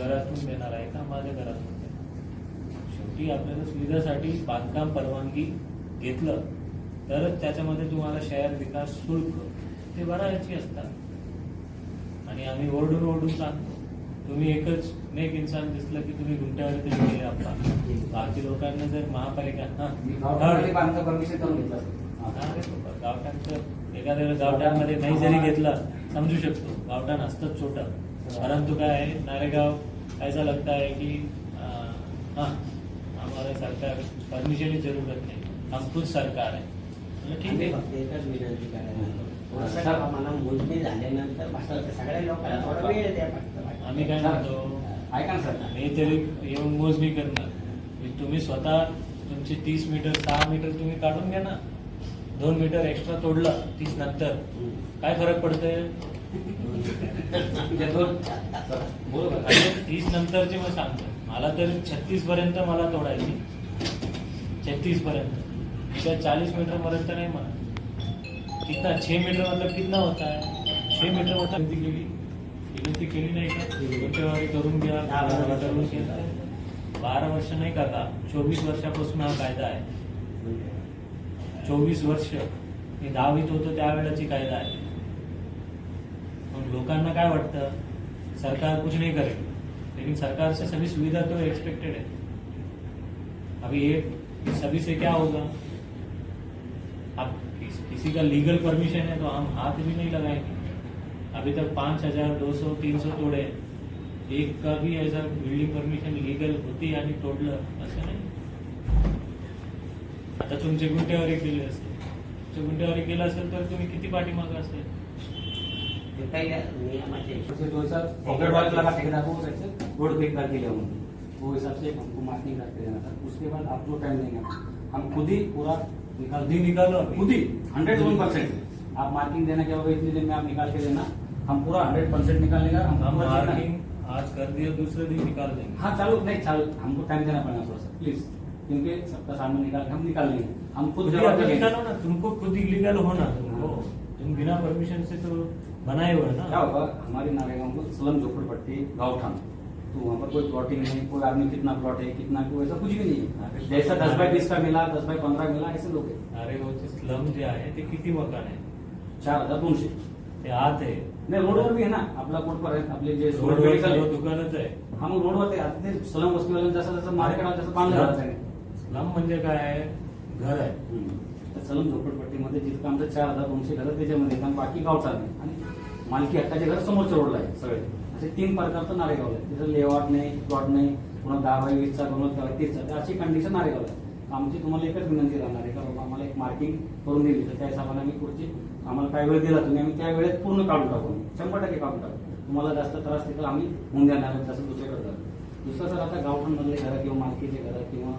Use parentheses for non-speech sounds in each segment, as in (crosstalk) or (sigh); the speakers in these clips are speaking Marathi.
घरातून देणार आहे का माझ्या घरातून देणार? शेवटी आपल्याला सुविधासाठी बांधकाम परवानगी घेतलं तरच त्याच्यामध्ये तुम्हाला शहर विकास शुल्क ते भरायची असतात. आणि आम्ही ओरडून ओरडून सांगतो तुम्ही एकच नेक इन्सान दिसलं की तुम्ही गुंट्यावरती गेले आपण बाकी लोकांना जर महापालिका परमिशन करून घेतलं रे बाबा, गावठाणचं एखाद्या गावठाणमध्ये नाही जरी घेतलं समजू शकतो. गावठाण असतंच छोटं. परंतु काय आहे नारेगाव ऐसा लगता है की हाँ हमारा सरकार परमिशन की जरूरत नहीं। हम खुद सरकार है। म्हणलं, ठीक आहे फक्त एकच विनंती करायला थोडंसं आम्हाला मोजणी झाल्यानंतर बसायला सगळ्या लोकांना थोडा वेळ द्या फक्त. आम्ही काय म्हणतो? ऐका ना सर. मी तरी येऊन मोजणी करणार. तुम्ही स्वतः तुमचे तीस मीटर सहा मीटर तुम्ही काढून घ्या ना. दोन मीटर एक्स्ट्रा तोडलं तीस नंतर. काय फरक पडतंय? बरोबर तीस नंतरचे मग सांगतो. मला तर छत्तीस पर्यंत मला तोडायची. छत्तीस पर्यंत त्या चाळीस मीटर पर्यंत नाही म्हणा. कितना? छे मीटर मतलब कितना होता है? छे मीटर होता विनंती केली. विनंती केली नाही का? करून घ्या. बारा वर्ष. करून घ्या. बारा वर्ष नाही काका चोवीस वर्षापासून हा कायदा आहे. चोवीस वर्ष. मी दहावीत होतो त्यावेळेची कायदा आहे. लोकांना वाटतं? सरकार कुछ नहीं करेगा लेकिन सरकार से सभी सुविधा तो एक्सपेक्टेड है. अभी एक सभी से क्या होगा? अब किस, किसी का लीगल परमिशन है तो हम हाथ भी नहीं लगाएँगे. अभी तक पाँच हज़ार दो सौ तीन सौ तोड़े एक का भी ऐसा बिल्डिंग परमिशन लीगल होती आणि तोडलं असं नाही? आता तुमचे गुंठेवारी केले असेल. तुमचे गुंठेवारी केलं असेल तर तुम्ही किती असेल ते पहिल्या नियमाचे उससे जो सर पॉकेट वाले लगा ठेकेदार को कैसे रोड पे करके ले वो हिसाब से हमको मार्किंग करके देना था उसके बाद आप जो टाइम देंगे हम खुद ही पूरा निकाल ही निकालो। खुद ही हंड्रेड वन परसेंट आप मार्किंग देना क्या होगा? इतने दिन में आप निकाल के देना। हम पूरा हंड्रेड परसेंट निकालने का हम देना। मार्किंग आज कर दिया दूसरे दिन निकाल देंगे हाँ चालू नहीं चालू। हमको टाइम देना पड़ेगा थोड़ा सा प्लीज़ क्योंकि सबका सामान निकाल हम निकाल लेंगे। हम खुद निकालो ना तुमको खुद इलीगल होना तुमको हाँ। तुम बिना परमिशन से तो बनाए हुए क्या ना होगा हमारे नारेगांव को स्लम झोपड़पट्टी गाँवठान। तो वहाँ पर कोई प्लॉटिंग नहीं कोई आदमी कितना प्लॉट है कितना को ऐसा कुछ भी नहीं है। जैसा दस बाय बीस का मिला दस बाय पंद्रह मिला ऐसे लोग हैं। अरे वो स्लम जे आहे ते किती मकान आहे? चार हजार दोनशे। ते आत आहे. नाही रोडवर भी आहे ना आपला कोट पर आहे आपले जे दुकानच आहे. हा मग रोडवर ते आता ते स्लम वस्तीवाल्यांना जसं जसं मार्केट तसं बांधलं जात आहे. स्लम म्हणजे काय घर आहे. त्या सलम झोपडपट्टीमध्ये जितकं आमचं चार हजार दोनशे घर त्याच्यामध्ये आणि बाकी गाव चालले आणि मालकी हक्काचे घर समोरच्या रोडला आहे सगळे. असे तीन प्रकारचं नारेगाव आहे तिथं लेआउट नाही प्लॉट नाही पुन्हा दहा बाय वीसचा बनवत तीसचा तर अशी कंडिशन नारेगाव आहे. आमची तुम्हाला एकच विनंती राहणार आहे का बाबा आम्हाला एक मार्किंग करून दिली. तर त्या हिशोबाने आम्ही पुढची आम्हाला काय वेळ दिला तुम्ही आम्ही त्या वेळेत पूर्ण काढून टाकू. शंभर टक्के काढून टाकू. तुम्हाला जास्त त्रास तिथं आम्ही होऊन देणार नाही तसं दुसऱ्याकडे दुसरं सर आता गावठाणमधले घरं किंवा मालकीचे घरं किंवा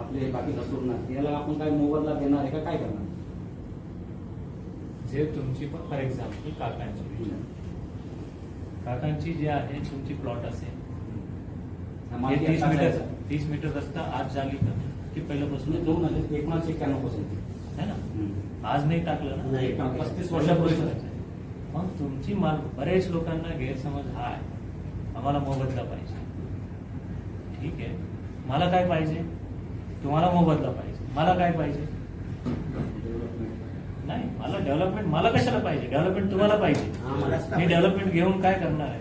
आपले बाकी घसरणार याला आपण काय मोबदला देणार आहे का? काय करणार? जे तुमची फॉर एक्झाम्पल काकांची. काकांची जे आहे तुमची प्लॉट असेल. तीस मीटर तीस मीटर रस्ता आज झाली का की पहिल्यापासून दोन हज़ार एकोणीसशे एक्क्याण्णव पासून है ना? आज नाही टाकलं ना? पस्तीस वर्षापूर्वी. मग तुमची माल बरेच लोकांना गैरसमज हा आहे. आम्हाला मोबदला पाहिजे. ठीक आहे? मला काय पाहिजे? तुम्हाला मोबदला पाहिजे. मला काय पाहिजे? नाही मला डेव्हलपमेंट मला कशाला पाहिजे? डेव्हलपमेंट तुम्हाला पाहिजे. मी डेव्हलपमेंट घेऊन काय करणार आहे?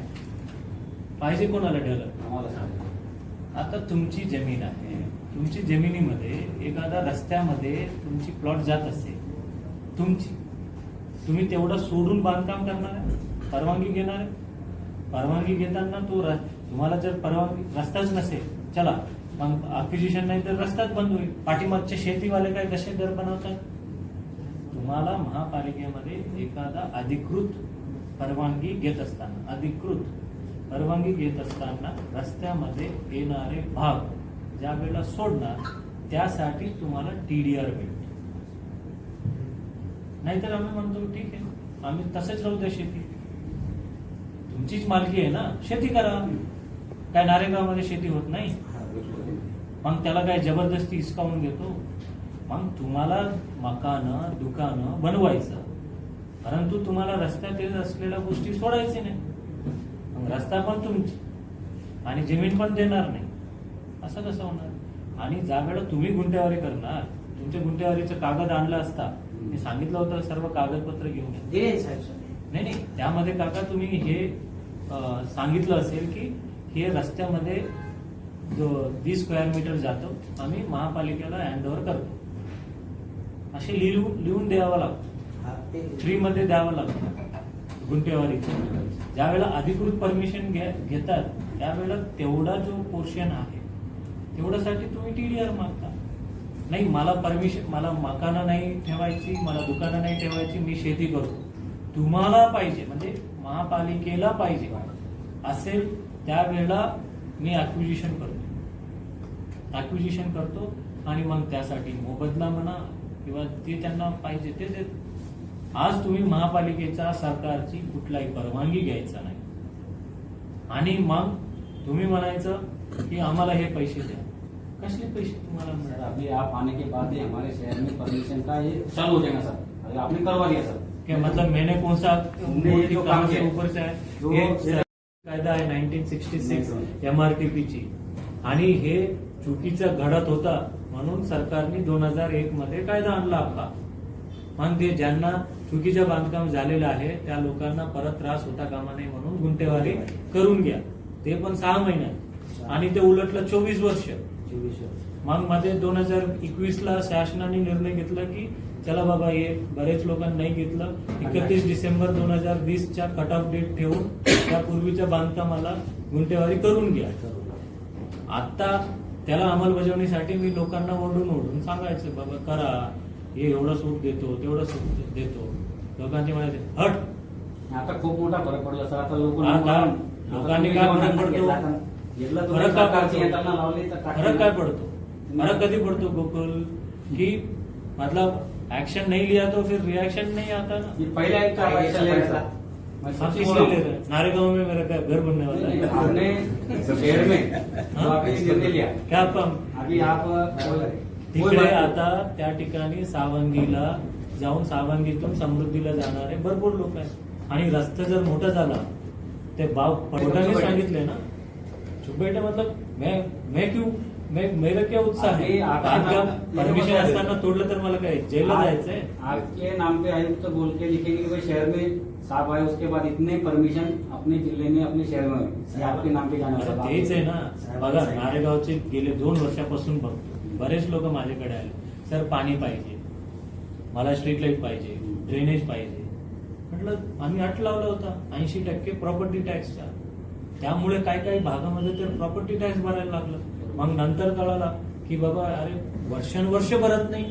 पाहिजे कोणाला डेव्हलप. आता तुमची जमीन आहे. तुमची जमिनीमध्ये एखादा रस्त्यामध्ये तुमची प्लॉट जात असेल. तुमची. तुम्ही तेवढं सोडून बांधकाम करणार आहे? परवानगी घेणार आहे? परवानगी घेताना तो तुम्हाला जर परवानगी रस्ताच नसेल. चला. मग अक्विजिशन नाही तर रस्ताच बंद होईल. पाठीमागचे शेतीवाले काय कसे दर बनवतात? तुम्हाला महापालिकेमध्ये एखादा अधिकृत परवानगी घेत असताना अधिकृत परवानगी घेत असताना रस्त्यामध्ये येणारे भाग ज्या वेळेला सोडणार त्यासाठी तुम्हाला टीडीआर मिळतो नाहीतर आम्ही म्हणतो ठीक आहे आम्ही तसेच राहू द्या शेती. तुमचीच मालकी आहे ना? शेती करा काय नारेगावमध्ये शेती होत नाही? मग त्याला काय जबरदस्ती हिसकावून घेतो? मग तुम्हाला मकानं दुकानं बनवायचं. परंतु तुम्हाला रस्त्यात येत असलेल्या गोष्टी सोडायची नाही. मग रस्ता पण तुमची. आणि जमीन पण देणार नाही. असं कसं होणार? आणि ज्या वेळेला तुम्ही गुंठेवारी करणार. तुमच्या गुंठेवारीचं कागद आणलं असता. मी सांगितलं होतं सर्व कागदपत्र घेऊन. नाही नाही. त्यामध्ये काका तुम्ही हे सांगितलं असेल की हे रस्त्यामध्ये वीस स्क्वेअर मीटर जातो आम्ही महापालिकेला हँड ओव्हर करतो. असे लिहून लिहून द्यावं लागतं. फ्रीमध्ये द्यावं लागतं. गुंठेवारीचं ज्यावेळेला अधिकृत परमिशन घेतात त्यावेळेला तेवढा जो पोर्शन आहे तेवढ्यासाठी तुम्ही टीडीआर मागता. नाही मला परमिशन मला मकानं नाही ठेवायची मला दुकानं नाही ठेवायची मी शेती करतो. तुम्हाला पाहिजे म्हणजे महापालिकेला पाहिजे. असेल त्यावेळेला मी अक्विजिशन करतो. अक्विजिशन करतो आणि मग त्यासाठी मोबदला म्हणा किंवा ते त्यांना पाहिजे ते देतो. आज तुम्ही महापालिकेचा सरकारची कुठलाही परवानगी घ्यायचा नाही. आणि मग तुम्ही म्हणायचं की आम्हाला हे पैसे द्या. कसले पैसे तुम्हाला मिळणार अभी आप आने के बाद ही हमारे शहर में परमिशन का ये चालू हो जाएगा सर. अभी आपने करवा दिया सर. क्या मतलब मैंने कौन सा हमने ये जो काम से किया। ऊपर से कायदा आहे नाईन्टीन सिक्स्टी सिक्स एमआरटीपी ची. आणि हे चुकीचा घडत होता म्हणून सरकारने दोन हजार एक मध्ये कायदा आणला आपला. मग ते ज्यांना चुकीचं बांधकाम झालेलं आहे त्या लोकांना परत त्रास होता कामा नये म्हणून गुंठेवारी करून घ्या. ते पण सहा महिन्यात. आणि ते उलटलं चोवीस वर्ष. चोवीस वर्ष. मग मध्ये दोन हजार एकवीस ला शासनाने निर्णय घेतला की चला बाबा हे बरेच लोकांनी नाही घेतलं. एकतीस डिसेंबर दोन हजार वीस च्या कट ऑफ डेट ठेवून त्या पूर्वीच्या बांधकामाला गुंठेवारी करून घ्या. आता त्याला अंमलबजावणीसाठी मी लोकांना ओरडून ओरडून सांगायचं बाबा करा. हे एवढं सूट देतो तेवढं सूट देतो. लोकांचे म्हणायचे हट. आता खूप मोठा फरक पडला सर आता लोक आता लोकांनी काय फरक पडतो? फरक काय पडतो? फरक काय पडतो? फरक कधी पडतो गोकुल? की मतलब एक्शन नहीं लिया तो फिर रिएक्शन नहीं आता? ना पहले मैं हम सच्ची किस बोल लिए रहा ले। रहे हैं नारेगांव में मेरा क्या घर बनने वाला है? आपने शहर में आपने निर्णय लिया क्या अभी आप तिकडे आता त्या ठिकाणी सावंगीला जाऊन सावंगीतून समृद्धीला जाणारे भरपूर लोक आहेत. आणि रस्ता जर मोठा झाला ते बाव पटोटाने सांगितले ना? चुप बेटे मतलब मैं मैं क्यों मैं मेरा क्या उत्साह है? आप- परमिशन असताना तोडलं तर मला काय जेलला जायचंय? आपके नाम पे आयुक्त बोल के लिखेंगे शहर में साहब आए उसके बाद इतने परमिशन अपने जिले में अपने शहर में। आपके नाम पे होगा तेच आहे ना। बघा नारेगावचे गेले दोन वर्षापासून बघतो बरेच लोक माझ्याकडे आले. सर पाणी पाहिजे. मला स्ट्रीट लाइट पाहिजे ड्रेनेज पाहिजे. म्हटलं आम्ही अट लावला होता ऐंशी टक्के प्रॉपर्टी टॅक्सचा त्यामुळे काही काही भागामध्ये तर प्रॉपर्टी टॅक्स भरायला लागलं. मग नंतर कळाला की बाबा अरे वर्षानुवर्ष भरत नाही.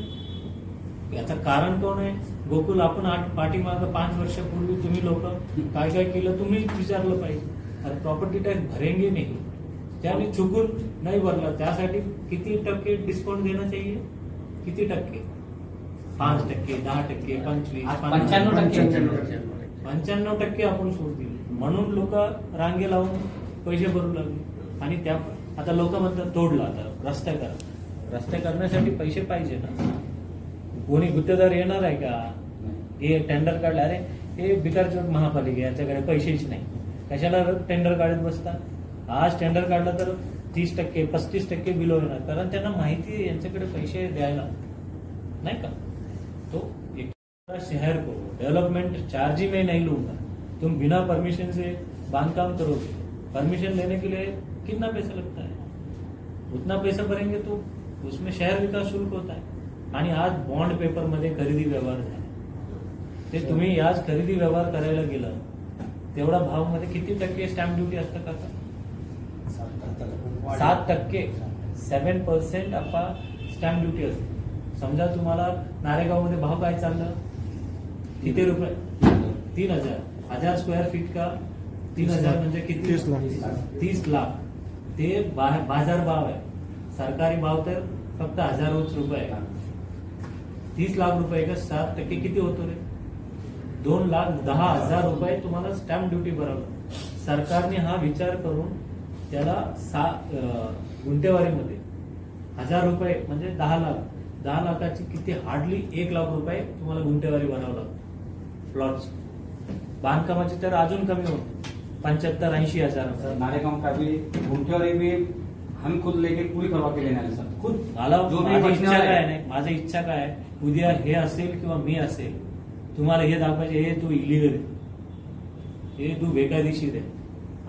याचं कारण कोण आहे? गोकुल आपण आठ पाठीमागं पाच वर्षापूर्वी तुम्ही लोक काय काय केलं तुम्हीच विचारलं पाहिजे. प्रॉपर्टी टॅक्स भरेंगे नाही. त्याने चुकून नाही भरला. त्यासाठी किती टक्के डिस्काउंट देणं चाहिए? किती टक्के? पाच टक्के दहा टक्के पंचवीस. पंच्याण्णव टक्के. पंच्याण्णव टक्के आपण सूट दिली. म्हणून लोक रांगे लावून पैसे भरू लागले. आणि त्या आता लोक म्हणतात तोडला आता रस्ते करा. रस्ते करण्यासाठी पैसे पाहिजे ना. कोणी गुत्तेदार येणार आहे का? हे टेंडर काढलं अरे हे बिकारचोट महापालिका याच्याकडे पैसेच नाही. कशाला टेंडर काढत बसतात आज टेंडर काढलं तर तीस टक्के पस्तीस टक्के बिलो येणार कारण त्यांना माहिती आहे यांच्याकडे पैसे द्यायला. नाही का? तो एक शहर को डेवलपमेंट चार्ज ही मैं नहीं लूंगा तुम बिना परमिशन से बांधकाम करोगे. परमिशन लेने के लिए कितना पैसा लगता है? उतना पैसा भरेंगे तो उसमें शहर विकास शुल्क होता है. आणि आज बॉन्ड पेपरमध्ये खरेदी व्यवहार झाला. ते तुम्ही आज खरेदी व्यवहार करायला गेलं तेवढा भावमध्ये किती टक्के स्टॅम्प ड्युटी असतं का? सात टक्के. सेवन पर्सेंट आपला स्टॅम्प ड्युटी असते. समजा तुम्हाला नारेगावमध्ये भाव काय चाललं? किती रुपये? तीन हजार. हजार स्क्वेअर फीट का? तीन हजार म्हणजे किती? तीस लाख. ते बाजार भाव आहे. सरकारी भाव तर फक्त हजारोच रुपये तीस लाख रुपये का? सात टक्के किती होतो रे? दोन लाख दहा हजार रुपये तुम्हाला स्टॅम्प ड्युटी भरावं. सरकारने हा विचार करून त्याला सा अं, गुंठेवारीमध्ये हजार रुपये म्हणजे दहा लाख दहा लाखाची किती हार्डली एक लाख रुपये तुम्हाला गुंठेवारी भरावं लागतं. प्लॉटची बांधकामाची तर अजून कमी होते. पंचहत्तर ऐंशी हजार. नारेगांव का भी गुमटियोरी भी हम खुद लेके पूरी करवा के लेने सर. खुद माझी इच्छा काय नाही माझी इच्छा काय? उद्या हे असेल किंवा मी असेल तुम्हाला हे दाखवायचे हे तू इलिगल आहे. हे तू बेकायदेशीर आहे.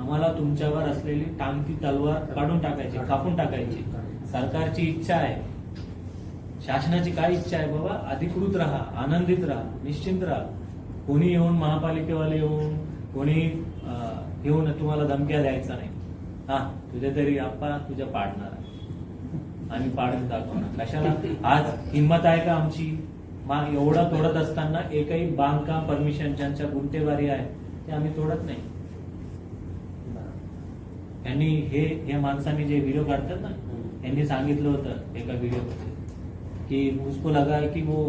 आम्हाला तुमच्यावर असलेली टांगती तलवार काढून टाकायची कापून टाकायची. सरकारची इच्छा आहे. शासनाची काय इच्छा आहे बाबा? अधिकृत राहा आनंदित राहा निश्चिंत राहा. कोणी येऊन महापालिकेवाले येऊन कोणी येऊन तुम्हाला धमक्या द्यायचा नाही. हा तुझ्या तरी आप्पा तुझ्या पाडणार आम्ही पाडून दाखवणार. कशाला? आज हिंमत आहे का आमची? मा एवढा तोडत असताना एकही बांधकाम परमिशन ज्यांच्या गुंठेवारी आहे ते आम्ही तोडत नाही. यांनी हे या माणसांनी जे व्हिडिओ काढतात ना यांनी सांगितलं होतं एका व्हिडिओमध्ये कि उसको लगा है कि वो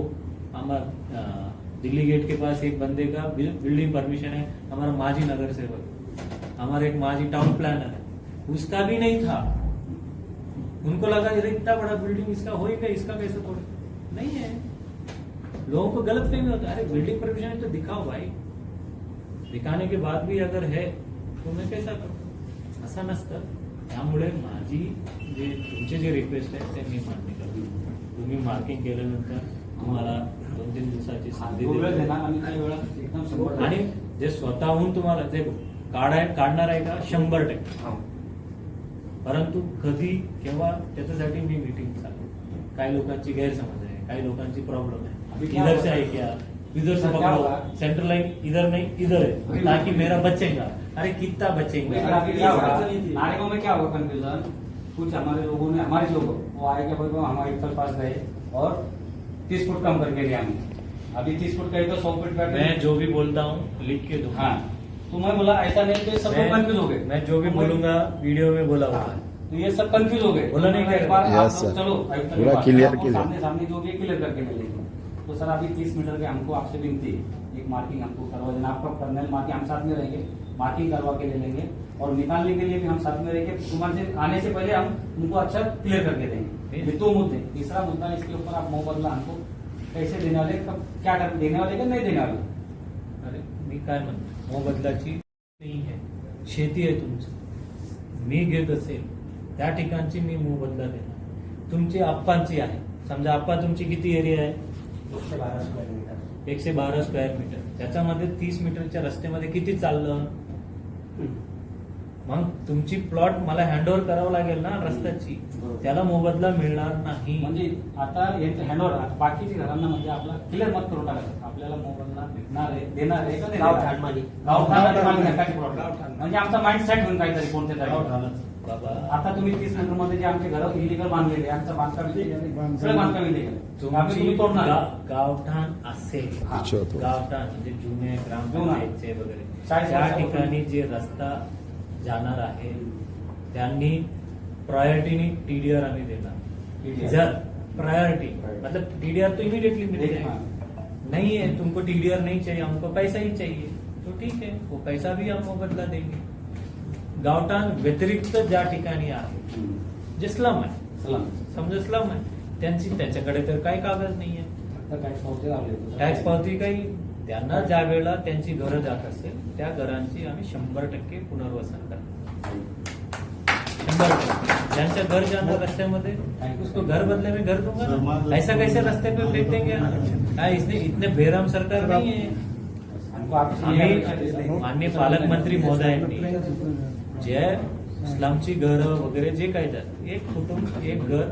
हमारा दिल्ली गेट के पास एक बंदे का बिल्डिंग परमिशन है हमारा माजी नगर सेवक। हमारा एक माजी टाउन प्लानर है। उसका भी नहीं था। उनको लगा इतना बड़ा बिल्डिंग इसका होएगा इसका कैसे थोड़ा नहीं है। लोगों को गलत फहमी होता। है अरे बिल्डिंग परमिशन है तो दिखाओ भाई। दिखाने के बाद भी अगर है तो मैं कैसा करू? असं नसतं त्यामुळे माझी जे तुमचे जे रिक्वेस्ट आहे ते मी मान्य करतो तुम्ही मार्किंग केल्यानंतर तुम्हाला दोन तीन दिवसाची संधी आणि काही वेळा एकदम शंभर आणि जे स्वतःहून तुम्हाला ते काढाय काढणार आहे का? शंभर टक्के. परंतु कधी केव्हा त्याच्यासाठी मी मीटिंग चालू. काही लोकांची गैरसमज आहे काही लोकांची प्रॉब्लेम है क्या इधर से आहे क्या? इधर से पकड़ो। होगा? सेंट्रल लाइन इधर नहीं इधर है। ताकि मेरा बचेगा। अरे कितना बचेगा? अभी क्या होगा नारेगांव में क्या होगा कंफ्यूजन कुछ हमारे लोगों ने हमारे लोग वो आए क्या बोल हमारे इक्कल पास गए और तीस फुट कम करके दिया हमें अभी तीस फुट कहे तो सौ फुट का मैं जो भी बोलता हूँ लिख के दूँगा। हाँ। तो मैं बोला ऐसा नहीं कि सब कंफ्यूज हो गए। मैं जो भी तो बोलूँगा वीडियो में बोला हाँ, होगा तो ये सब कंफ्यूज हो गए। बोला नहीं तो. चलो पूरा clear. सामने सामने जो भी क्लियर करके मिलेगी। तो सर अभी तीस मीटर के हमको आपसे विनती है। एक मार्किंग हमको करवा देना। आपका कर्नल मार्किंग हम साथ में रहेंगे। मार्किंग करवा के ले लेंगे। और निकालने के लिए भी हम साथ में रहेंगे। तुम्हारे से आने से पहले हम उनको अच्छा क्लियर करके देंगे ये दो मुद्दे। तीसरा मुद्दा इसके ऊपर आप मोह बदला हमको। कैसे देने वाले कब क्या कर देने वाले का नाही देने वाले? अरे मी काय म्हणतो? मोबदलाची नाही आहे. शेती आहे तुमची. मी घेत असेल त्या ठिकाणची मी मोबदला देणार. तुमची आप्पांची आहे. समजा आप्पा तुमची किती एरिया आहे? एकशे बारा स्क्वेअर मीटर एकशे बारा स्क्वेअर मीटर त्याच्यामध्ये तीस मीटरच्या रस्त्यामध्ये किती चाललं? मग तुमची प्लॉट मला हँडओव्हर करावं लागेल ना रस्त्याची. त्याला मोबदला मिळणार नाही. म्हणजे आता हँडओव्हर आता बाकीच्या घरांना म्हणजे आपला क्लिअर मत करून टाकायचं. आपल्याला मोबदला भेटणार आहे देणार आहे का. म्हणजे आमचा माइंड सेट होऊन काहीतरी कोणत्या आता तुम्ही तीस मीटरमध्ये जे आमचे घर इलिगल बांधलेले आहे, आमचं बांधकाम सगळं बांधकाम इलिगल तुम्ही तोडणार. गावठाण असेल. गावठाण म्हणजे जुने ग्रामपंचायतचे वगैरे. त्या. ठिकाणी जे रस्ता जाणार आहे त्यांनी प्रायोरिटीनी टीडीआर आम्ही देणार. जर प्रायोरिटी. मतलब टीडीआर तो इमीडिएटली जाएगा नहीं है तुमको टीडीआर नहीं चाहिए हमको पैसा ही चाहिए. तो ठीक है वो पैसा भी हम बदला देंगे. गावठाण व्यतिरिक्त ज्या ठिकाणी आहे. जे स्लम आहे. समजा स्लम आहे त्यांची त्यांच्याकडे तर काही कागद नाही आहे टॅक्स पावती काही त्यांना ज्या वेळेला त्यांची घरं जात असेल त्या घरांची आम्ही शंभर टक्के पुनर्वसन करणार शंभर टक्के. ज्यांच्या घर जाणार रस्त्यामध्ये उसको घर बदले में घर दूंगा ना. ऐसा कैसे रास्ते पे फेंक देंगे हाँ, इसने इतने बेराम सरकार नहीं है। माननीय पालकमंत्री महोदयांनी जे स्लमची घरं वगैरे जे काही जात एक कुटुंब एक घर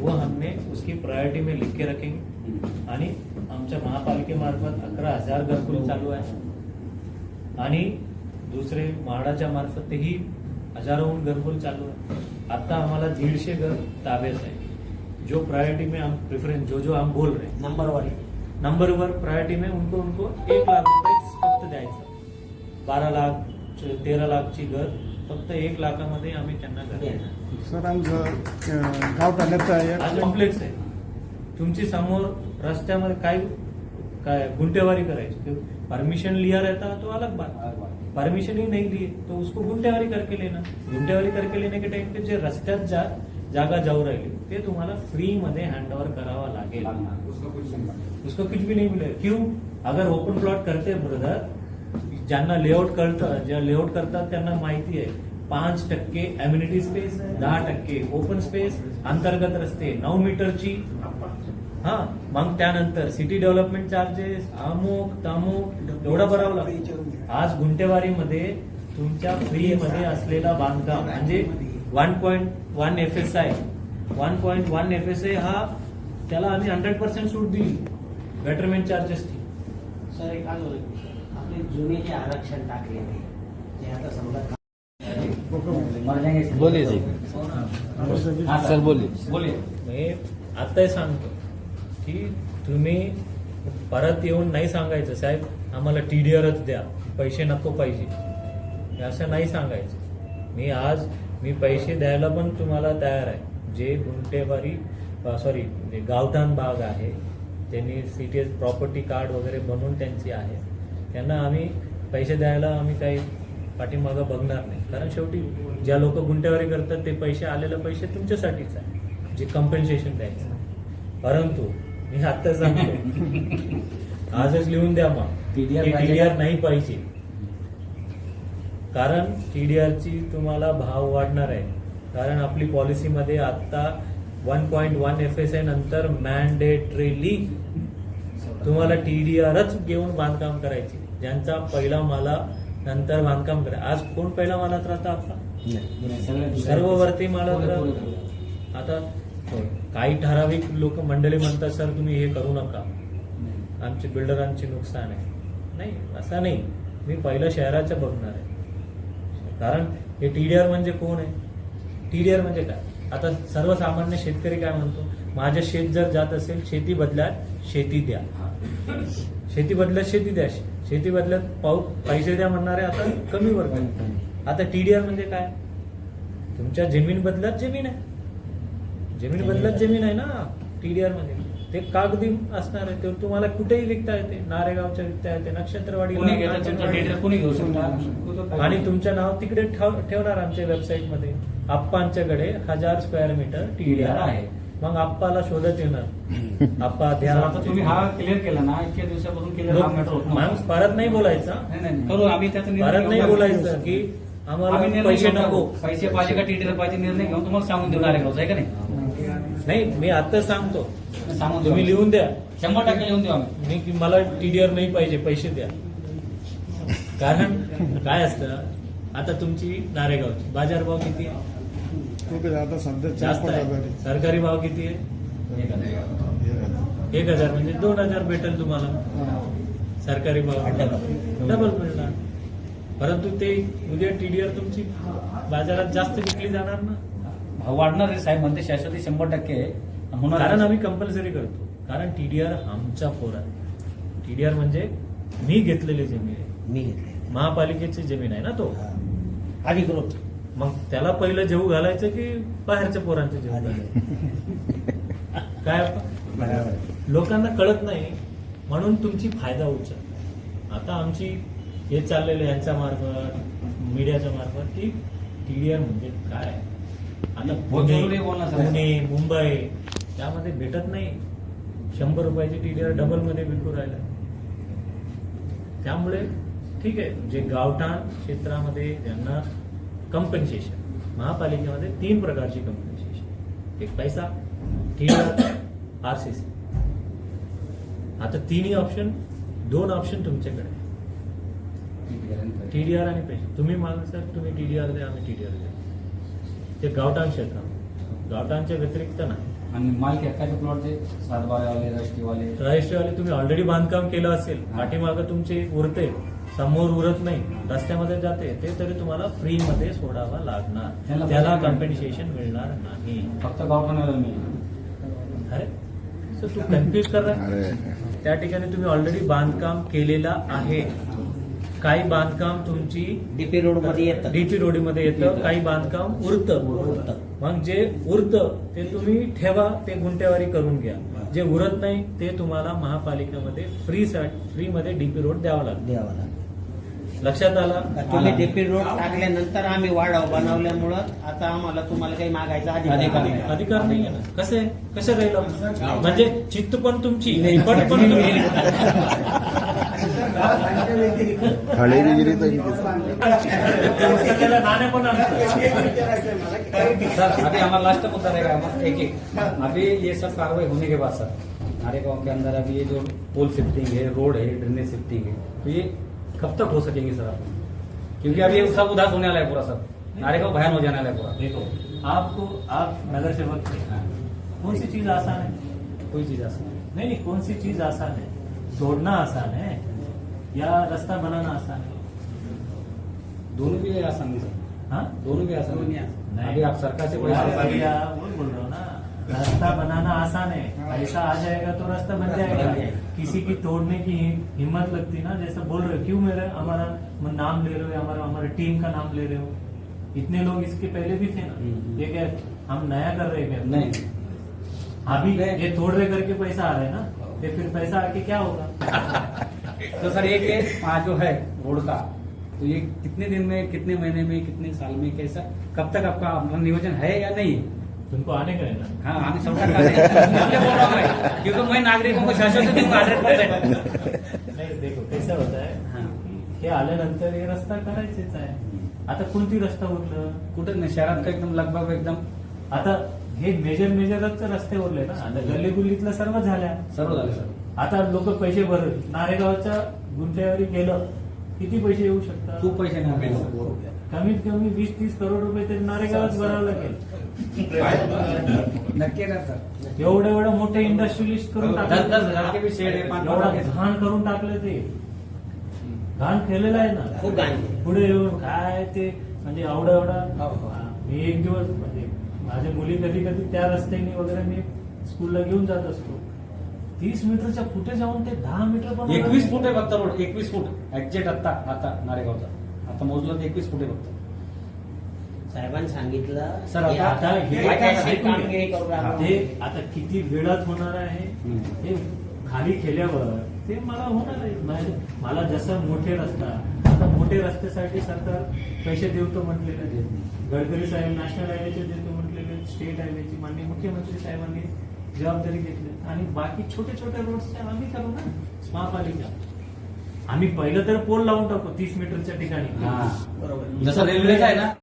वो हमने उसकी प्रायोरिटी में लिख के रखेंगे. आणि आमच्या महापालिकेमार्फत अकरा हजार घरकुल चालू आहे. आणि दुसरे म्हाडाच्या मार्फतही हजारोहून घरकुल चालू आहे. आता आम्हाला दीडशे घर ताब्यात आहे. जो प्रायोरिटी में हम प्रेफरेंस जो जो हम बोल रहे नंबर वन नंबर वर प्रायोरिटी में उनको उनको एक लाख रुपये फक्त द्यायचं. बारा लाख तेरा लाखची घर फक्त एक लाखामध्ये आम्ही त्यांना सर गाव कॉम्प्लेक्स आहे. तुमची समोर रस्त्यामध्ये काय काय गुंटेवारी करायची. परमिशन लिया रहता तो अलग बात. परमिशन ही नहीं ली तो उसको गुंटेवारी करके लेना. गुंटेवारी करके लेने के टाइम पे जे रस्त्यात जा जागा जाऊ राहिली ते तुम्हाला फ्री मध्ये हँडओव्हर करावा लागेल. उसको कुछ भी नहीं मिलेगा. क्यों? अगर ओपन प्लॉट करते ब्रदर ज्यांना लेआउट कळतं ज्या लेआउट करतात त्यांना माहिती आहे. पाच टक्के अम्युनिटी स्पेस दहा टक्के ओपन स्पेस अंतर्गत रस्ते नऊ मीटरची. हा मग त्यानंतर सिटी डेव्हलपमेंट चार्जेस अमुक तमुक एवढं भरावं लागतो. आज गुंटेवारीमध्ये तुमच्या फ्री मध्ये असलेला बांधकाम म्हणजे one point one F S I one point one F S I हा त्याला आम्ही हंड्रेड पर्सेंट सूट दिली बेटरमेंट चार्जेसची सर एक आपले जुने जे आरक्षण टाकलेले ते आता समजा मर जाएंगे बोलिए जी हाँ सर बोलिए बोलिए मी सांगतो की तुम्ही परत येऊन नाही सांगायचं साहेब आम्हाला टीडीआरच द्या. पैसे नको पाहिजे. असं नाही सांगायचं. मी आज मी पैसे द्यायला पण तुम्हाला तयार आहे. जे गुंटेवारी सॉरी जे गावठाण बाग आहे त्यांनी सिटी प्रॉपर्टी कार्ड वगैरे बनवून त्यांची आहे. त्यांना आम्ही पैसे द्यायला आम्ही काही पाठीमागं बघणार नाही. कारण शेवटी ज्या लोक गुंटेवारी करतात ते पैसे आलेले पैसे तुमच्यासाठीच आहे जे कम्पेन्सेशन द्यायचं. परंतु मी आता सांगतो आजच लिहून द्या मग टीडीआर? नाही पाहिजे. कारण टीडीआरची तुम्हाला भाव वाढणार आहे. कारण आपली पॉलिसीमध्ये आता one point one F S I नंतर मॅन्डेटरीली तुम्हाला टीडीआरच घेऊन बांधकाम करायची. ज्यांचा पहिला माला नंतर बांधकाम करा. आज कोण पहिला मालात राहता आपला? सर्व वरती माला आता काही ठराविक लोक मंडळी म्हणतात सर तुम्ही हे करू नका. आमचे बिल्डरांचे नुकसान आहे. नाही असं नाही. मी पहिलं शहराचं बघणार आहे. कारण हे टीडीआर म्हणजे कोण आहे? टीडीआर म्हणजे काय? आता सर्वसामान्य शेतकरी काय म्हणतो? माझं शेत जर जात असेल शेती बदल्यात शेती द्या. शेती बदल्यात शेती द्या. शेती बदल्यात पाऊ पैसे द्या म्हणणारे आता कमी वर्ग. आता टीडीआर म्हणजे काय? तुमच्या जमीन बदल्यात जमीन आहे. जमीन बदल्यात जमीन आहे ना? टीडीआरमध्ये. ते कागदी असणार आहे. ते तुम्हाला कुठेही विकता येते. नारेगावच्या विकता येते. नक्षत्रवाडी आणि तुमचं नाव तिकडे ठेव- ठेवणार आमच्या वेबसाईटमध्ये. आप्पांच्याकडे हजार स्क्वेअर मीटर टीडीआर आहे. मग आप्पाला शोधत येणार आप्पा द्या आता तुम्ही हा क्लिअर केला ना इतक्या दिवसापासून क्लिअर नव्हता. परत नाही बोलायचं. करू आम्ही त्याचा निर्णय परत. नाही बोलायचं की आम्ही आम्हाला पैसे. नको. पैसे पाहिजे का टीटीआर पाहिजे निर्णय घेऊन तुम्हाला सांगून देणार आहे आहे का नाही? नाही मी आता सांगतो. सांगून देऊ. तुम्ही लिहून द्या. शंभर टक्के लिहून देऊ आम्ही. मी मला टीडीआर नाही पाहिजे पैसे द्या. कारण काय असतं आता तुमची नारेगावची बाजारभाव किती आहे? आहे. आता सध्या चार जास्त पाच हजार आहे आहे. सरकारी भाव किती आहे हे. एक हजार म्हणजे दोन हजार भेटेल तुम्हाला हा. सरकारी भाव डबल मिळणार परंतु ते उद्या टीडीआर तुमची बाजारात जास्त विकली जाणार ना भाव वाढणार आहे साहेब म्हणते शाश्वती शंभर टक्के आहे. होणार कारण. आम्ही कंपल्सरी करतो कारण टीडीआर आमचा पोर आहे टीडीआर म्हणजे मी घेतलेली जमीन आहे मी घेतले महापालिकेची जमीन आहे ना तो अधिकृत मग त्याला पहिलं जेऊ घालायचं की बाहेरच्या पोरांचं जेऊ घालायचं? (laughs) काय? लोकांना कळत नाही म्हणून तुमची फायदा उचल आता आमची हे चाललेलं यांच्या मार्फत मीडियाच्या मार्फत की टीडीआर म्हणजे काय? आता. पुणे मुंबई त्यामध्ये भेटत नाही. शंभर रुपयाची टीडीआर डबलमध्ये विकू राहिला. त्यामुळे ठीक आहे जे गावठाण क्षेत्रामध्ये ज्यांना कम्पन्सेशन महापालिकेमध्ये तीन प्रकारची कम्पन्सेशन एक पैसा टीडीआर आरसीसी आता तिन्ही ऑप्शन दोन ऑप्शन तुमच्याकडे. टीडीआर आणि पैसे. तुम्ही मागा सर तुम्ही टीडीआर द्या आम्ही टीडीआर द्या ते गावठाण क्षेत्र. गावठाणच्या व्यतिरिक्त नाही. आणि मालकी हक्काचे प्लॉट जे? सातबाऱ्यावाले रष्टीवाले रजिस्ट्रीवाले तुम्ही ऑलरेडी बांधकाम केलं असेल. पाठीमागं तुमचे उरते. समोर उरत नाही रस्त्यामध्ये जाते ते तरी तुम्हाला फ्री मध्ये सोडावा लागणार. त्याला कॉम्पेन्सेशन मिळणार नाही. फक्त अरे सर तू कन्फ्युज कर है. त्या ठिकाणी तुम्ही ऑलरेडी बांधकाम केलेला आहे. काही बांधकाम तुमची डीपी रोडमध्ये येतं. डीपी रोडीमध्ये येतं येतं. काही बांधकाम उरतं. उरतं. मग जे उरतं ते तुम्ही ठेवा ते गुंटेवारी करून घ्या. जे उरत नाही ते तुम्हाला महापालिकेमध्ये फ्री फ्री मध्ये डीपी रोड द्यावा लागेल द्यावा लागेल लक्षात आला? तुम्ही डीपी रोड टाकल्यानंतर आम्ही वाढाव बनवल्यामुळं आता आम्हाला तुम्हाला काही मागायचा अधिकार अधिकार नाही. नाही. अधिकार नाही आहे ना? कसं? आहे कसं राहील म्हणजे चित्त पण तुमची पट पण पण अभी हमारा लास्ट मुद्दा रहेगा हमारा एक एक. अभी ये सब कार्रवाई होने के बाद सर. हमारे गांव के अंदर अभी ये जो पोल शिफ्टिंग है रोड है ड्रेनेज शिफ्टिंग है तो ये कब तक हो सकेंगे सर? आप क्योंकि अभी सब उदास होने वाला है पूरा सर नारेगांव भयान हो जाने वाला है पूरा। देखो आपको आप नगर सेवक कौन सी चीज़ आसान है? कोई चीज़ ऐसा नहीं। नहीं नहीं कौन सी चीज़ आसान है? तोड़ना आसान है या रास्ता बनाना आसान है? दोनों भी है आसानी सर। हाँ? दोनों भी आसान नहीं। आसान। अभी आप सरकार से बोल रहा हूँ। ना। रास्ता बनाना आसान है। पैसा आ जाएगा तो रास्ता बन जाएगा। किसी की तोड़ने की हिम्मत लगती ना जैसा बोल रहे हो क्यों मेरा हमारा नाम ले रहे हो हमारा हमारे टीम का नाम ले रहे हो? इतने लोग इसके पहले भी थे ना। हम्म। ये क्या हम नया कर रहे हैं क्या? नहीं। अभी ये तोड़ रहे करके पैसा आ रहा है ना ये फिर पैसा आके क्या होगा? (laughs) तो सर एक आज जो है रोड का तो ये कितने दिन में कितने महीने में कितने साल में कैसा कब तक आपका नियोजन है या नहीं है? तुमको आने का है ना? हाँ आने सरकार का है। इसलिए बोल रहा हूँ मैं क्योंकि मैं नागरिकों को शासन दूंगा हंड्रेड परसेंट नाही देखो कसं होत आहे हा. हे आल्यानंतर हे रस्ता करायचेच आहे. आता कोणती रस्ता उरलं? कुठं नाही शहरात तर एकदम लगभग एकदम? आता हे मेजर मेजरच रस्ते उरले ना. आता गल्ली गुल्लीतलं सर्व झाल्या. सर्व झाले सर आता लोक पैसे भर नारेगावच्या गुंठ्यावरी गेलं किती पैसे येऊ शकतात? खूप पैसे नाही आले सर. कमीत कमी वीस तीस करोड रुपये तरी नारेगावच भरावं लागेल. नक्की येणार सर. एवढं एवढं मोठे इंडस्ट्रियलिस्ट करून टाकले. है एवढा घाण करून टाकलं ते. घाण केलेलं आहे ना. पुढे येऊन काय ते म्हणजे एवढा एवढा हो, हो. मी एक दिवस म्हणजे माझ्या मुली कधी कधी त्या रस्त्याने वगैरे मी स्कूलला घेऊन जात असतो. तीस मीटरच्या पुढे जाऊन ते दहा मीटर पण एकवीस फूट आहे फक्त रोड एकवीस फूट. एक्झॅक्ट आता आता नारेगावचा. आता मोजलं तर एकवीस फूट फक्त साहेबांनी सांगितलं सर, की आता आता हे काय काय अशी ऐकून घ्या. कामगिरी करू लागलो. ते आता किती वेळात होणार आहे हम्म. ते खाली केल्यावर ते मला होणार आहे म्हणजे मला जसं मोठे रस्ता आता मोठे रस्त्यासाठी सरकार पैसे देवतो म्हटलेले आहेत. गडकरी साहेब नॅशनल हायवेचे देतो म्हटलेले. स्टेट हायवेची माननीय मुख्यमंत्री साहेबांनी जबाबदारी घेतली आणि बाकी छोटे छोटे रोड्स आम्ही करू ना महापालिका आम्ही पहिलं तर पोल लावून टाकू तीस मीटरच्या ठिकाणी. हा. बरोबर. जसं रेल्वेचं आहे ना?